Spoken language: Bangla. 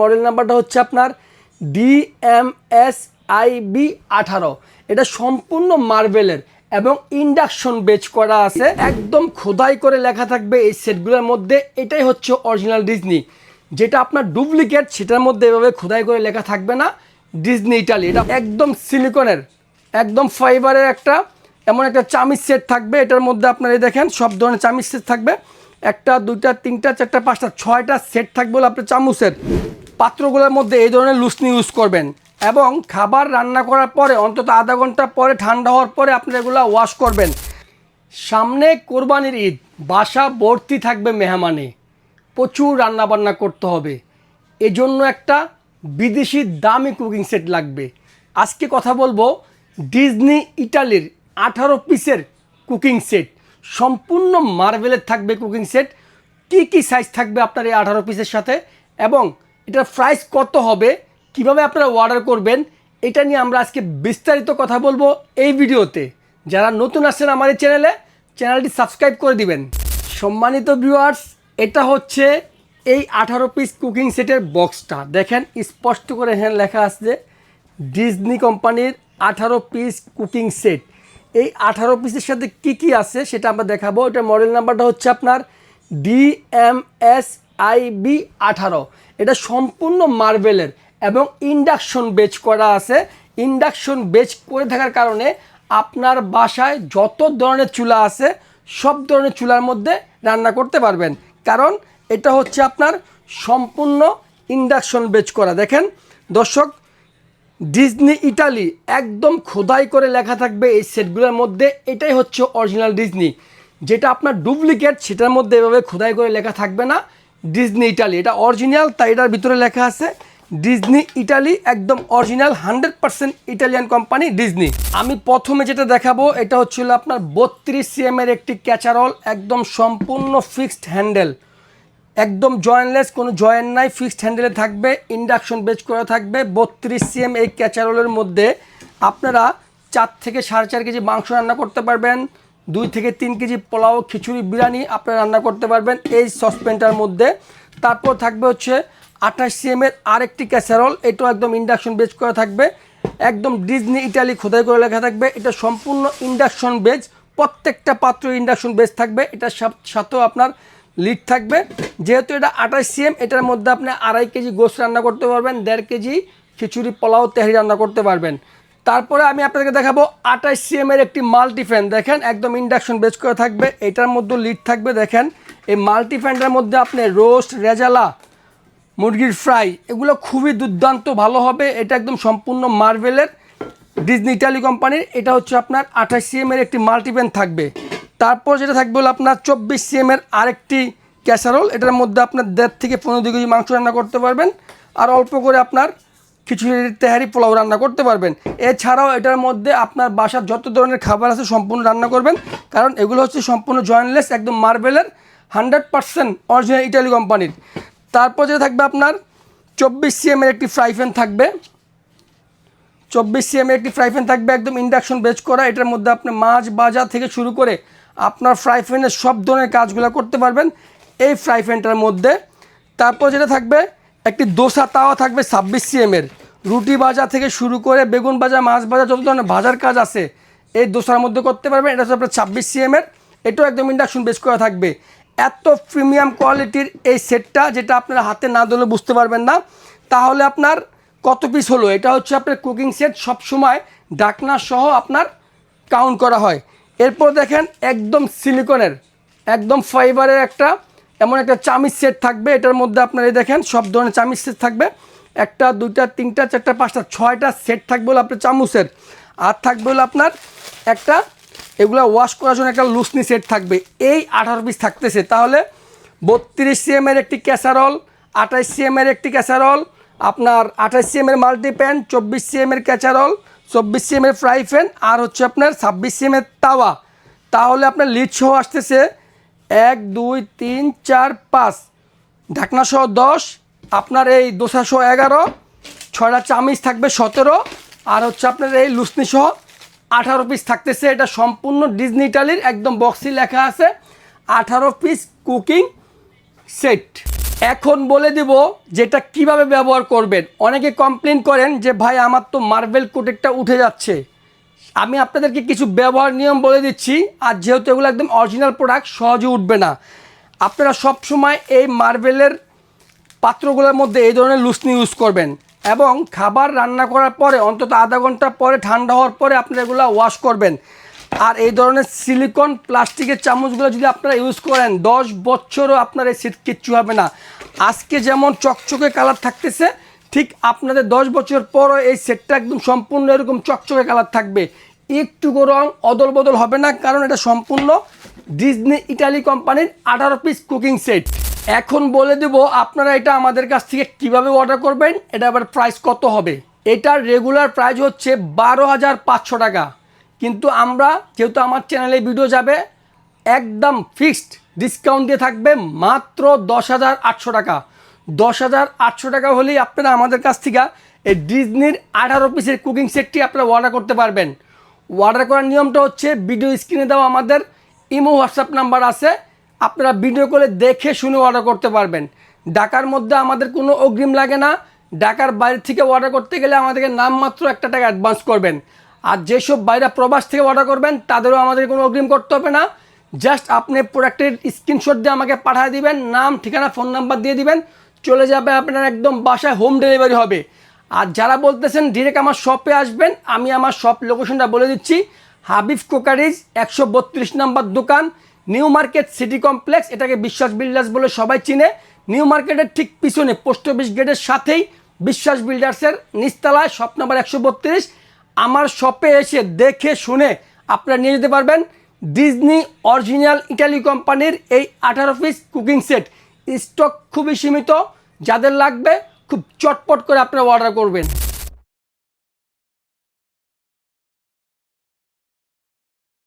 মডেল নাম্বারটা হচ্ছে আপনার ডিএমএস আইবি আঠারো। এটা সম্পূর্ণ মার্বেলের এবং ইন্ডাকশন বেচ করা আছে। একদম খোদাই করে লেখা থাকবে এই সেটগুলোর মধ্যে। এটাই হচ্ছে অরিজিনাল ডিজনি। যেটা আপনার ডুপ্লিকেট, সেটার মধ্যে এভাবে খোদাই করে লেখা থাকবে না। Disney Italy. এটা একদম সিলিকনের, একদম ফাইবারের একটা, এমন একটা চামিচ সেট থাকবে। এটার মধ্যে আপনারা দেখেন, সব ধরনের চামিচ সেট থাকবে। একটা, দুইটা, তিনটা, চারটা, পাঁচটা, ছয়টা সেট থাকবে হলো আপনার চামচের পাত্রগুলোর মধ্যে এই ধরনের লুসনি ইউজ করবেন এবং খাবার রান্না করার পরে, অন্তত আধা ঘণ্টা পরে, ঠান্ডা হওয়ার পরে আপনি এগুলো ওয়াশ করবেন। সামনে কোরবানির ঈদ, বাসা ভর্তি থাকবে মেহমানে। প্রচুর রান্নাবান্না করতে হবে। এজন্য একটা বিদেশি দামি কুকিং সেট লাগবে। আজকে কথা বলব ডিজনি ইটালির আঠারো পিসের কুকিং সেট সম্পূর্ণ মার্বেলের থাকবে কুকিং সেট। কি কি সাইজ থাকবে আপনার এই আঠারো পিসের সাথে? এবং এটার প্রাইস কত হবে? কীভাবে আপনারা অর্ডার করবেন? এটা নিয়ে আমরা আজকে বিস্তারিত কথা বলব এই ভিডিওতে। যারা নতুন আসছেন আমার এই চ্যানেলে চ্যানেলটি সাবস্ক্রাইব করে দিবেন। সম্মানিত ভিউয়ার্স এটা হচ্ছে এই আঠারো পিস কুকিং সেটের বক্সটা দেখেন, স্পষ্ট করে এখানে লেখা আসছে ডিজনি কোম্পানির আঠারো পিস কুকিং সেট এই আঠারো পিসের সাথে কি কি আছে সেটা আমরা দেখাবো। এটা মডেল নাম্বারটা হচ্ছে আপনার ডিএমএস আইবি আঠারো। এটা সম্পূর্ণ মার্বেলের এবং ইন্ডাকশন বেচ করা আছে। ইন্ডাকশন বেচ করে থাকার কারণে আপনার বাসায় যত ধরনের চুলা আছে, সব ধরনের চুলার মধ্যে রান্না করতে পারবেন। কারণ এটা হচ্ছে আপনার সম্পূর্ণ ইন্ডাকশন বেচ করা। দেখেন, দর্শক ডিজনি ইটালি একদম খোদাই করে লেখা থাকবে এই সেটগুলোর মধ্যে। এটাই হচ্ছে অরিজিনাল ডিজনি যেটা আপনার ডুপ্লিকেট সেটার মধ্যে এভাবে খোদাই করে লেখা থাকবে না। ডিজনি ইটালি এটা অরিজিনাল তাই এটার ভিতরে লেখা আছে। ডিজনি ইটালি একদম original hundred percent Italian company Disney আমি প্রথমে যেটা দেখাবো, এটা হচ্ছিল আপনার বত্রিশ সিএম এর একটি ক্যাচারল একদম সম্পূর্ণ ফিক্সড হ্যান্ডেল একদম জয়েনলেস কোনো জয়েন নাই ফিক্সড হ্যান্ডেলে থাকবে ইন্ডাকশন বেচ করা থাকবে, বত্রিশ সিএম এই ক্যাচারোলের মধ্যে আপনারা চার থেকে সাড়ে চার কেজি মাংস রান্না করতে পারবেন, দুই থেকে তিন কেজি পোলাও, খিচুড়ি, বিরিয়ানি আপনারা রান্না করতে পারবেন এই সসপ্যানটার মধ্যে। তারপর থাকবে হচ্ছে আঠাশ সিএম এর আরেকটি ক্যাচারল এটাও একদম ইন্ডাকশন বেচ করা থাকবে। একদম ডিজনি ইটালি খোদাই করে লেখা থাকবে, এটা সম্পূর্ণ ইন্ডাকশন বেজ প্রত্যেকটা পাত্র ইন্ডাকশন বেজ থাকবে, এটার সাথেও আপনার লিড থাকবে। যেহেতু এটা আঠাশ সিএম, এটার মধ্যে আপনি আড়াই কেজি গোস রান্না করতে পারবেন, দেড় কেজি খিচুড়ি, পোলাও, তেহারি রান্না করতে পারবেন। তারপরে আমি আপনাদেরকে দেখাবো আঠাশ সিএম এর একটি মাল্টিফ্যান দেখেন, একদম ইন্ডাকশন বেচ করে থাকবে। এটার মধ্যে লিড থাকবে, দেখেন, এই মাল্টিফ্যানটার মধ্যে আপনি রোস্ট রেজালা, মুরগির ফ্রাই এগুলো খুবই দুর্দান্ত, ভালো হবে। এটা একদম সম্পূর্ণ মার্বেলের ডিজনি ইটালি কোম্পানির এটা হচ্ছে আপনার আঠাশ সিএম এর একটি মাল্টিপ্যান থাকবে। তারপর যেটা থাকবে হলো আপনার চব্বিশ সিএম এর আরেকটি ক্যাসারোল এটার মধ্যে আপনার দেড় থেকে পনেরো দুই কেজি মাংস রান্না করতে পারবেন। আর অল্প করে আপনার খিচুড়ির তেহারি পোলাও রান্না করতে পারবেন। এছাড়াও এটার মধ্যে আপনার বাসার যত ধরনের খাবার আছে সম্পূর্ণ রান্না করবেন। কারণ এগুলো হচ্ছে সম্পূর্ণ জয়েন্টলেস একদম মার্বেলের হান্ড্রেড পার্সেন্ট অরিজিনাল ইটালি কোম্পানির তারপর যেটা থাকবে আপনার চব্বিশ সিএম এর একটি ফ্রাই প্যান থাকবে। চব্বিশ সিএম এর একটি ফ্রাই প্যান থাকবে একদম ইন্ডাকশন বেচ করা। এটার মধ্যে আপনি মাছ বাজার থেকে শুরু করে আপনার ফ্রাই প্যানের সব ধরনের কাজগুলো করতে পারবেন। এই ফ্রাই প্যানটার মধ্যে তারপর যেটা থাকবে, একটি দোসা তাওয়া থাকবে ছাব্বিশ সিএম এর। রুটি ভাজা থেকে শুরু করে বেগুন ভাজা, মাছ ভাজা, যত ধরনের ভাজার কাজ আছে, এই দোসার মধ্যে করতে পারবেন। এটা হচ্ছে আপনার ছাব্বিশ সিএম এর। এটাও একদম ইন্ডাকশন বেচ করা থাকবে। এত প্রিমিয়াম কোয়ালিটির এই সেটটা যেটা আপনারা হাতে না ধরলে বুঝতে পারবেন না। তাহলে আপনার কত পিস হলো? এটা হচ্ছে আপনার কুকিং সেট সবসময় ডাকনা সহ আপনার কাউন্ট করা হয়। এরপর দেখেন একদম সিলিকনের, একদম ফাইবারের একটা, এমন একটা চামিচ সেট থাকবে। এটার মধ্যে আপনারা দেখেন, সব ধরনের চামিচ সেট থাকবে। একটা, দুইটা, তিনটা, চারটা, পাঁচটা, ছয়টা সেট থাকবে হলো আপনার চামচের। আর থাকবে হলো আপনার একটা, এগুলো ওয়াশ করার জন্য একটা লুসনি সেট থাকবে। এই আঠারো পিস থাকতেছে। তাহলে বত্রিশ সিএম এর একটি ক্যাসারল আঠাশ সিএম এর একটি ক্যাসারল আপনার আঠাশ সিএম এর মাল্টিপ্যান চব্বিশ সিএম এর ক্যাচারল চব্বিশ সিএম এর ফ্রাই প্যান আর হচ্ছে আপনার ছাব্বিশ সিএম এর তাওয়া। তাহলে আপনার লিড সহ আসতেছে এক, দুই, তিন, চার, পাঁচ। ঢাকনা সহ দশ, আপনার এই দোসা সহ এগারো, ছয়টা চামিচ থাকবে সতেরো, আর হচ্ছে আপনার এই লুসনি সহ আঠারো পিস থাকতেছে। এটা সম্পূর্ণ ডিজনি ইটালির একদম বক্সি লেখা আছে। আঠারো পিস কুকিং সেট এখন বলে দেব যেটা কীভাবে ব্যবহার করবেন। অনেকে কমপ্লেন করেন যে, ভাই, আমার তো মার্বেল কোটেকটা উঠে যাচ্ছে। আমি আপনাদেরকে কিছু ব্যবহার নিয়ম বলে দিচ্ছি, আর যেহেতু এগুলো একদম অরিজিনাল প্রোডাক্ট সহজে উঠবে না। আপনারা সব সময় এই মার্বেলের পাত্রগুলোর মধ্যে এই ধরনের লুসনি ইউজ করবেন এবং খাবার রান্না করার পরে, অন্তত আধা ঘণ্টা পরে, ঠান্ডা হওয়ার পরে আপনারা এগুলো ওয়াশ করবেন। আর এই ধরনের সিলিকন প্লাস্টিকের চামচগুলো যদি আপনারা ইউজ করেন, দশ বছরও আপনার এই সিট কিচ্ছু হবে না। আজকে যেমন চকচকে কালার থাকতেছে, ঠিক আপনাদের দশ বছর পরও এই সেটটা একদম সম্পূর্ণ এরকম চকচকে কালার থাকবে। একটুকু রং অদল বদল হবে না, কারণ এটা সম্পূর্ণ ডিজনি ইটালি কোম্পানির আঠারো পিস কুকিং সেট এখন বলে দেব, আপনারা এটা আমাদের কাছ থেকে কীভাবে অর্ডার করবেন, এটা আবার প্রাইস কত হবে? এটার রেগুলার প্রাইস হচ্ছে বারো হাজার পাঁচশো টাকা। কিন্তু আমরা, যেহেতু আমার চ্যানেলে ভিডিও যাবে, একদম ফিক্সড ডিসকাউন্ট দিয়ে থাকবে মাত্র দশ হাজার আটশো টাকা। দশ হাজার আটশো টাকা হলেই আপনারা আমাদের কাছ থেকে এই ডিজনির আঠারো পিসের কুকিং সেটটি আপনারা অর্ডার করতে পারবেন। অর্ডার করার নিয়মটা হচ্ছে ভিডিও স্ক্রিনে দেওয়া আমাদের ইমো হোয়াটসঅ্যাপ নাম্বার আছে। আপনারা ভিডিও কলে দেখে শুনে অর্ডার করতে পারবেন। ঢাকার মধ্যে আমাদের কোনো অগ্রিম লাগে না। ঢাকার বাইরে থেকে অর্ডার করতে গেলে আমাদেরকে নামমাত্র একটা টাকা অ্যাডভান্স করবেন। আর যেসব বাইরে প্রবাস থেকে অর্ডার করবেন, তাদেরও আমাদের কোনো অগ্রিম করতে হবে না। জাস্ট আপনি প্রোডাক্টের স্ক্রিনশট দিয়ে আমাকে পাঠিয়ে দিবেন, নাম, ঠিকানা ফোন নাম্বার দিয়ে দিবেন। চলে যাবে আপনার একদম বাসায় হোম ডেলিভারি হবে। আর যারা বলতেছেন ডিরেক্ট আমার শপে আসবেন, আমি আমার শপ লোকেশনটা বলে দিচ্ছি। হাবিব কোকারিজ, একশো বত্রিশ নাম্বার দোকান, নিউ মার্কেট সিটি কমপ্লেক্স, এটাকে বিশ্বাস বিল্ডার্স বলে সবাই চিনে। নিউ মার্কেটের ঠিক পিছনে, পোস্ট অফিস গেটের সাথেই, বিশ্বাস বিল্ডার্সের নিচতলায় শপ নাম্বার একশো বত্রিশ। আমার শপে এসে দেখে শুনে আপনারা নিয়ে যেতে পারবেন ডিজনি অরিজিনাল ইটালি কোম্পানির এই আঠারো পিস কুকিং সেট স্টক খুবই সীমিত, যাদের লাগবে খুব চটপট করে আপনারা অর্ডার করবেন।